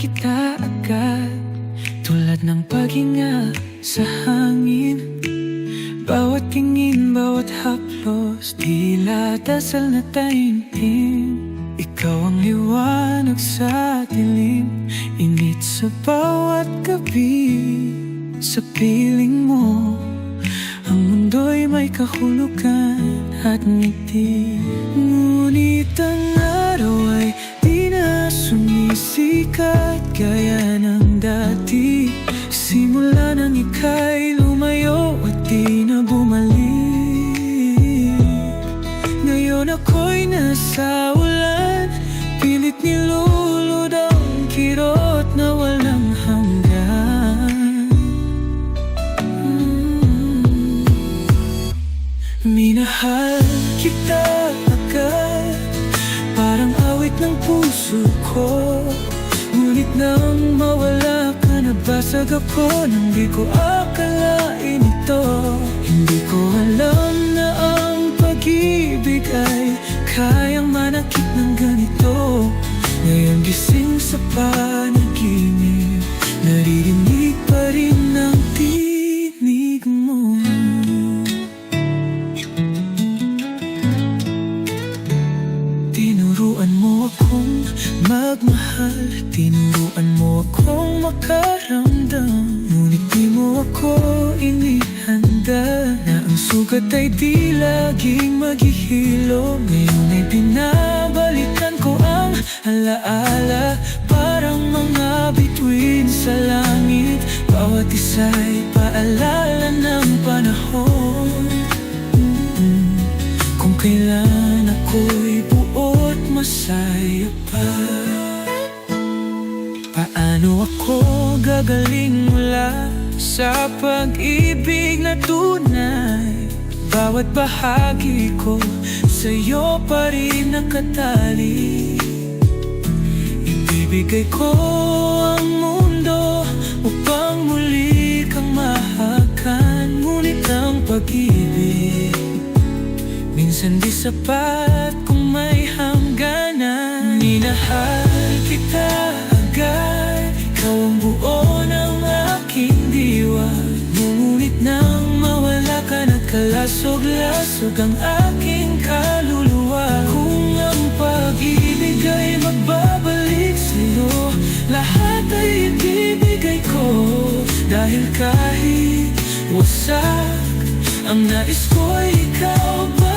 kita agad Tulad ng paghinga sa hangin. Bawat tingin, bawat haplos Tila dasal na taimtim Ikaw ang liwanag sa dilim Init sa bawat gabi. Sa piling mo Ang mundo'y may kahulugan at ngiti. Ngunit ang sumisikat Gaya ng dati Simula nang ika'y lumayo at di na bumalik Ngayon ako'y nasa ulan Pilit nilulod ang kirot na walang hanggan Mm. Minahal kita agad Parang awit ng puso ko nang mawala ka Nabasag ako nang di ko akalain ito. Hindi ko alam na ang pag-ibig ay Kayang manakit ng ganito. Ngayon gising sa panaginip magmahal Tinuruan mo akong makaramdam. Ngunit di mo ako inihanda Na ang sugat ay di laging maghihilo Ngayon ay binabalikan ko ang alaala. Parang mga bituin sa langit. Bawat isa'y paalala ng masaya pa. Paano ako gagaling mula sa pag-ibig na tunay? Bawat bahagi ko sa'yo pa rin nakatali. Ibibigay ko ang mundo upang muli kang mahakan. Ngunit ang pag-ibig Minsan di sapat Minahal kita agad Ikaw ang buo ng aking diwa. Ngunit nang mawala ka Nagkalasog-lasog ang aking kaluluwa. Kung ang pag-ibig ay magbabalik sa'yo Lahat ay ibibigay ko. Dahil kahit wasak ang nais ko ay ikaw ba